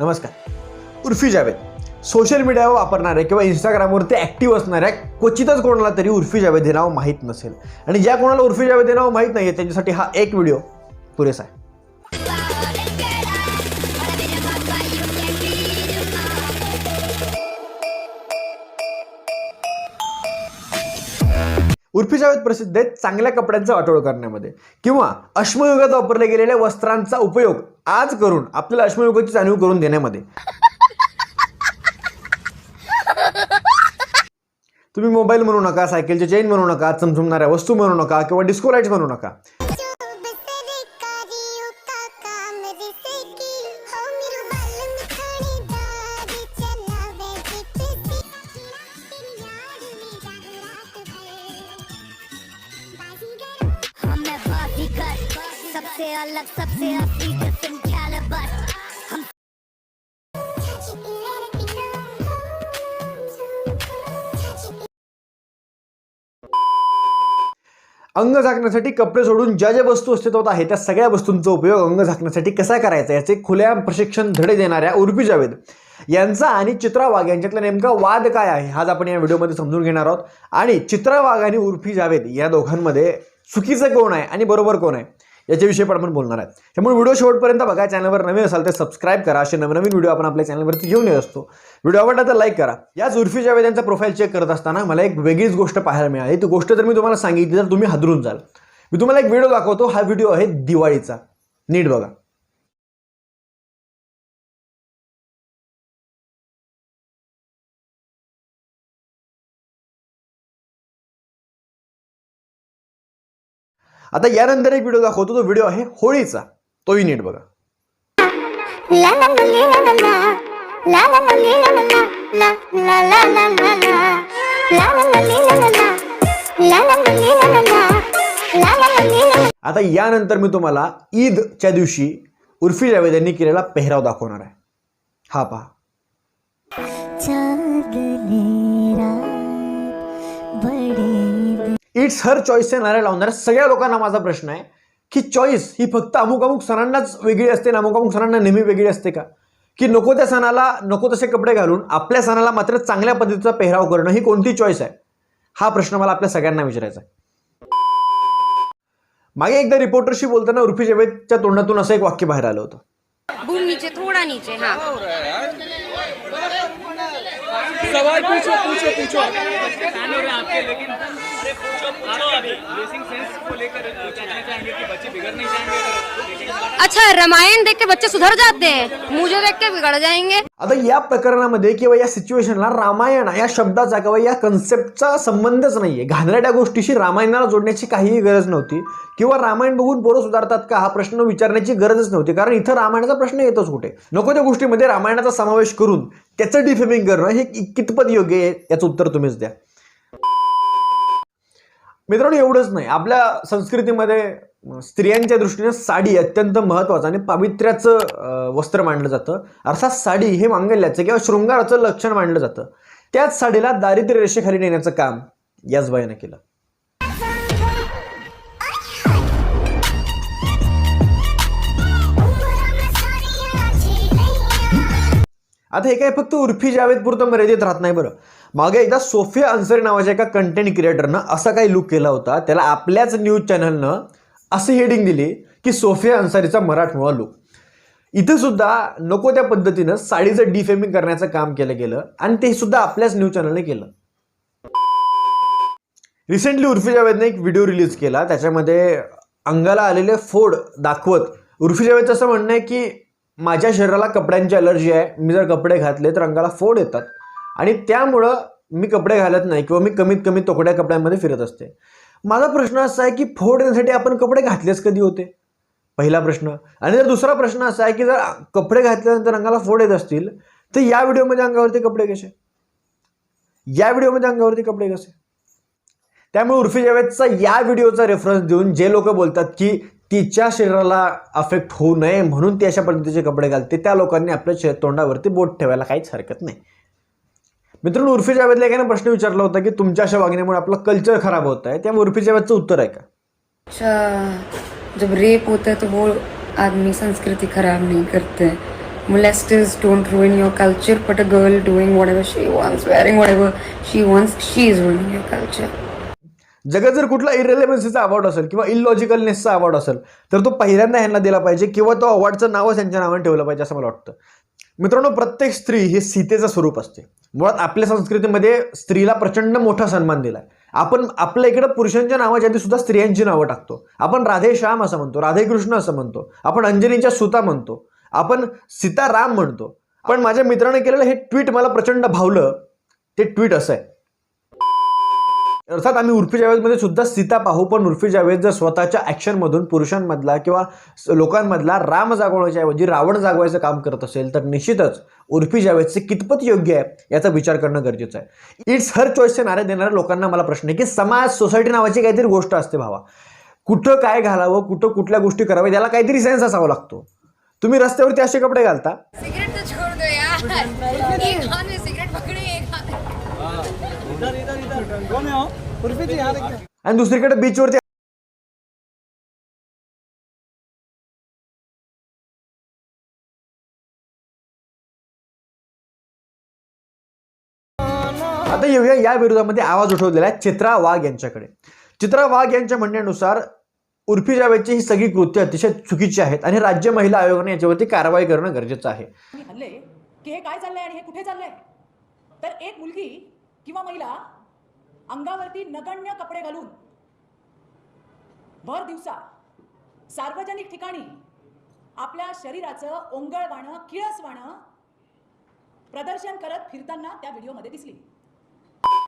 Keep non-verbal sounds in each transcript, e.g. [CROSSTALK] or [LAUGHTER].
नमस्कार. उर्फी जावेद. सोशल मीडियावर वापरणारे किंवा इंस्टाग्रामवरती ॲक्टिव्ह असणाऱ्या क्वचितच कोणाला तरी उर्फी जावेद हे नाव माहीत नसेल. आणि ज्या कोणाला उर्फी जावेद हे नाव माहीत नाही आहे त्यांच्यासाठी हा एक व्हिडिओ पुरेसा आहे. उर्फी जावेद प्रसिद्ध आहेत चांगल्या कपड्यांचा वाटोळ करण्यामध्ये. किंवा अश्मयुगात वापरले गेलेल्या वस्त्रांचा उपयोग आज करून आपल्याला अश्मयुगाची जाणीव करून देण्यामध्ये. तुम्ही मोबाईल म्हणू नका सायकलचे चेन म्हणू नका चमचमणाऱ्या वस्तू म्हणू नका किंवा डिस्को लाईट्स म्हणू नका. सबसे अलग सबसे अंग झाकण्यासाठी कपडे सोडून ज्या ज्या वस्तू अस्तित्वात आहे त्या सगळ्या वस्तूंचा उपयोग अंग झाकण्यासाठी कसा करायचा याचे खुल्या प्रशिक्षण धडे देणाऱ्या उर्फी जावेद. यांचा आणि चित्रा वाघ यांच्यातला नेमका वाद काय आहे आज आपण या व्हिडिओमध्ये समजून घेणार आहोत. आणि चित्रा वाघ आणि उर्फी जावेद या दोघांमध्ये चुकीचं कोण आहे आणि बरोबर कोण आहे? याच्याविषयी पण आपण बोलणार आहे. त्यामुळे व्हिडिओ शेवटपर्यंत बघा चॅनलवर नवीन असाल तर सबस्क्राईब करा. असे नवनवीन व्हिडिओ आपण आपल्या चॅनलवरती घेऊन येत असतो. व्हिडिओ आवडला तर लाईक करा. याच उर्फी जावेद यांचा प्रोफाईल चेक करत असताना मला एक वेगळीच गोष्ट पाहायला मिळाली. ती गोष्ट जर मी तुम्हाला सांगितली तर तुम्ही हादरून जाल. मी तुम्हाला एक व्हिडिओ दाखवतो. हा व्हिडिओ आहे दिवाळीचा. नीट बघा. आता यानंतर एक व्हिडिओ दाखवतो तो व्हिडिओ आहे होळीचा तोही नीट बघा आता यानंतर मी तुम्हाला ईदच्या दिवशी उर्फी जावेद यांनी केलेला पेहराव दाखवणार आहे हा पहा बड़े इट्स हर चॉईसचे नारे लावणाऱ्या सगळ्या लोकांना माझा प्रश्न आहे की चॉईस ही फक्त अमुक अमुक सणांनाच वेगळी असते आणि अमुक अमुक सणांना नेहमी वेगळी असते का? की नको त्या सणाला नको तसे कपडे घालून आपल्या सणाला मात्र चांगल्या पद्धतीचा पेहराव करणं ही कोणती चॉईस आहे? हा प्रश्न मला आपल्या सगळ्यांना विचारायचा आहे. मागे एकदा रिपोर्टरशी बोलताना उर्फी जावेदच्या तोंडातून असं एक वाक्य बाहेर आलं होतं. नीचे थोड़ा नीचे हाँ. सवाल पूछो पूछो पूछो. आपके लेकिन अच्छा रामायण देख के बच्चे सुधर जाते हैं। मुझे देख के बिगड़ जाएंगे। आता या प्रकरणामध्ये किंवा या सिच्युएशनला रामायण या शब्दाचा किंवा या कन्सेप्टचा संबंधच नाहीये. घाणेरड्या गोष्टीशी रामायणाला जोडण्याची काहीही गरज नव्हती. किंवा रामायण बघून पोरं सुधारतात का हा प्रश्न विचारण्याची गरजच नव्हती. कारण इथं रामायणाचा प्रश्न येतोच कुठे? नको त्या गोष्टीमध्ये रामायणाचा समावेश करून त्याचं डिफेमिंग करणं हे कितपत योग्य आहे याचं उत्तर तुम्हीच द्या. मित्रांनो एवढंच नाही. आपल्या संस्कृतीमध्ये स्त्रियांच्या दृष्टीने साडी अत्यंत महत्त्वाचं आणि पावित्र्याचं वस्त्र मानलं जातं. अर्थात साडी हे मांगल्याचं किंवा शृंगाराचं लक्षण मानलं जातं. त्याच साडीला दारिद्र्य रेषेखाली नेण्याचं काम याच बाईनं केलं. आता हे काय फक्त उर्फी जावेद पुरतं मर्यादित राहत नाही बरं. मागे एकदा सोफिया अन्सरी नावाच्या एका कंटेंट क्रिएटरनं असा काही लुक केला होता. त्याला आपल्याच न्यूज चॅनलनं अशी हेडिंग दिली की सोफिया अन्सारीचा मराठमोळा लुक इथं सुद्धा नको त्या पद्धतीनं साडीचं डिफेमिंग करण्याचं काम केलं गेलं आणि ते सुद्धा आपल्याच न्यूज चॅनलने केलं. रिसेंटली उर्फी जावेदने एक व्हिडिओ रिलीज केला. त्याच्यामध्ये अंगाला आलेले फोड दाखवत उर्फी जावेदचं असं म्हणणं आहे की माझ्या शरीराला कपड्यांची अलर्जी आहे. मी जर कपडे घातले तर अंगाला फोड येतात. आणि त्यामुळं मी कपडे घालत नाही किंवा मी कमीत कमी तोकड्या कपड्यांमध्ये फिरत असते. माझा प्रश्न असा आहे की फोड येण्यासाठी आपण कपडे घातलेच कधी होते? पहिला प्रश्न. आणि जर दुसरा प्रश्न असा आहे की जर कपडे घातल्यानंतर अंगाला फोड येत असतील तर या व्हिडिओमध्ये अंगावरती कपडे कसे? या व्हिडिओमध्ये अंगावरती कपडे कसे? त्यामुळे उर्फी जावेदचा या व्हिडिओचा रेफरन्स देऊन जे लोक बोलतात की तिच्या शरीराला अफेक्ट होऊ नये म्हणून ती अशा पद्धतीचे कपडे घालते. त्या लोकांनी आपल्या शे- तोंडावरती बोट ठेवायला काहीच हरकत नाही. मित्रांनो उर्फी जावेदला एकाने प्रश्न विचारला होता की तुमच्या अशा वागण्यामुळे आपलं कल्चर खराब होत आहे? त्या उर्फी जावेदचं उत्तर आहे का? अच्छा जब रेप होता है तो वो आदमी संस्कृति खराब नहीं करते. Molesters don't ruin your culture, but a girl doing whatever she wants, wearing whatever she wants, she is ruining your culture. जगात जर कुठला इरेलेव्हन्सीचा अवॉर्ड असेल किंवा इलॉजिकलनेसचा अवॉर्ड असेल तर तो पहिल्यांदा ह्यांना दिला पाहिजे किंवा तो अवॉर्डचं नावच त्यांच्या नावाने ठेवलं पाहिजे असं मला वाटतं. मित्रांनो प्रत्येक स्त्री हे सीतेचं स्वरूप असते. मुळात आपल्या संस्कृतीमध्ये स्त्रीला प्रचंड मोठा सन्मान दिलाय. आपण आपल्या इकडं पुरुषांच्या नावाच्या आधी सुद्धा स्त्रियांची नावं टाकतो. आपण राधे श्याम असं म्हणतो राधे कृष्ण असं म्हणतो आपण अंजनीच्या सुता म्हणतो आपण सीताराम म्हणतो. पण माझ्या मित्राने केलेलं हे ट्विट मला प्रचंड भावलं. ते ट्विट असं आहे. अर्थात आम्ही उर्फी जावेदमध्ये सुद्धा सीता पाहू पण उर्फी जावेद जर स्वतःच्या ॲक्शनमधून पुरुषांमधला किंवा लोकांमधला राम जागवण्याच्या ऐवजी रावण जागवायचं काम करत असेल तर निश्चितच उर्फी जावेदचे कितपत योग्य आहे याचा विचार करणं गरजेचं आहे. इट्स हर चॉईसचे नारे देणाऱ्या लोकांना मला प्रश्न आहे की समाज सोसायटी नावाची काहीतरी गोष्ट असते भावा. कुठं काय घालावं कुठं कुठल्या गोष्टी कराव्या याला काहीतरी सेन्स असावा लागतो. तुम्ही रस्त्यावरती असे कपडे घालता [LAUGHS] सिगरेट तो छोड़ दो यार एक हाथ में सिगरेट पकड़े एक हाथ आणि दुसरीकडे बीचवरती आता येऊया या विरोधामध्ये आवाज उठवलेला आहे चित्रा वाघ यांच्याकडे. चित्रा वाघ यांच्या म्हणण्यानुसार उर्फी जावेदची ही सगळी कृत्य अतिशय चुकीची आहेत आणि राज्य महिला आयोगाने याच्यावरती कारवाई करणं गरजेचं आहे. की हे काय चाललंय आणि हे कुठे चाललंय? तर एक मुलगी किंवा महिला अंगावरती नगण्य कपडे घालून भर दिवसा सार्वजनिक ठिकाणी आपल्या शरीराचं ओंगळवाणं किळसवाणं प्रदर्शन करत फिरताना त्या व्हिडिओमध्ये दिसली.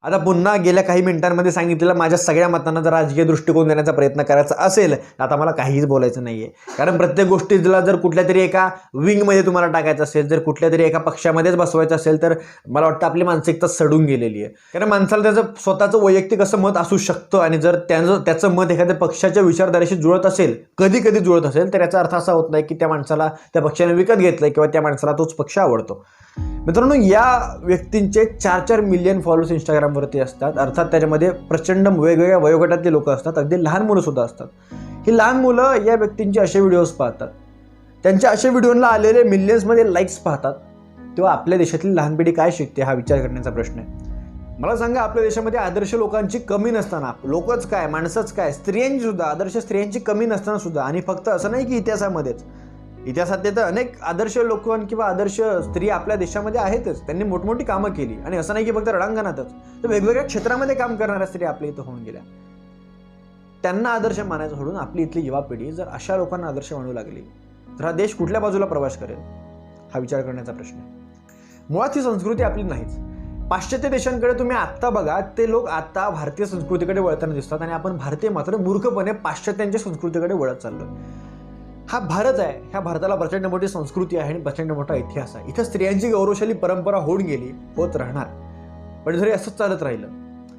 आता पुन्हा गेल्या काही मिनिटांमध्ये सांगितलेलं माझ्या सगळ्या मतांना जर राजकीय दृष्टिकोन देण्याचा प्रयत्न करायचा असेल तर आता मला काहीच बोलायचं नाहीये. कारण प्रत्येक गोष्टीला जर कुठल्या तरी एका विंगमध्ये तुम्हाला टाकायचं असेल जर कुठल्या तरी एका पक्षामध्येच बसवायचं असेल तर मला वाटतं आपली मानसिकता सडून गेलेली आहे. कारण माणसाला त्याचं स्वतःचं वैयक्तिक असं मत असू शकतं आणि जर त्याचं त्याचं मत एखाद्या पक्षाच्या विचारधारेशी जुळत असेल कधी कधी जुळत असेल तर याचा अर्थ असा होत नाही की त्या माणसाला त्या पक्षाने विकत घेतलं किंवा त्या माणसाला तोच पक्ष आवडतो. मित्रांनो या व्यक्तींचे चार चार मिलियन फॉलोअर्स इंस्टाग्राम इंस्टाग्रामवरती असतात. अर्थात त्याच्यामध्ये प्रचंड वेगवेगळ्या वयोगटातले लोक असतात. अगदी लहान मुलं सुद्धा असतात. ही लहान मुलं या व्यक्तींचे असे व्हिडिओज पाहतात. त्यांच्या अशा व्हिडिओला आलेले मिलियन्समध्ये लाईक्स पाहतात. तेव्हा आपल्या देशातली लहान पिढी काय शिकते हा विचार करण्याचा प्रश्न आहे. मला सांगा आपल्या देशामध्ये आदर्श लोकांची कमी नसताना लोकच काय माणसंच काय स्त्रियांची सुद्धा आदर्श स्त्रियांची कमी नसताना सुद्धा आणि फक्त असं नाही की इतिहासामध्येच इतिहासात तर अनेक आदर्श लोक किंवा आदर्श स्त्री आपल्या देशामध्ये आहेतच. त्यांनी मोठमोठी कामं केली. आणि असं नाही की फक्त रणांगणातच तर वेगवेगळ्या क्षेत्रामध्ये काम करणाऱ्या स्त्री आपल्या इथं होऊन गेल्या. त्यांना आदर्श मानायचं सोडून आपली इथली युवा पिढी जर अशा लोकांना आदर्श मानू लागली तर हा देश कुठल्या बाजूला प्रवास करेल? हा विचार करण्याचा प्रश्न आहे. मुळात ही संस्कृती आपली नाहीच. पाश्चात्य देशांकडे तुम्ही आत्ता बघा ते लोक आता भारतीय संस्कृतीकडे वळताना दिसतात आणि आपण भारतीय मात्र मूर्खपणे पाश्चात्यांच्या संस्कृतीकडे वळत चाललो हा भारत आहे. ह्या भारताला प्रचंड मोठी संस्कृती आहे आणि प्रचंड मोठा इतिहास आहे. इथं स्त्रियांची गौरवशाली परंपरा होऊन गेली होत राहणार. पण जरी असंच चालत राहिलं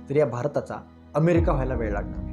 तरी या भारताचा अमेरिका व्हायला वेळ लागणार.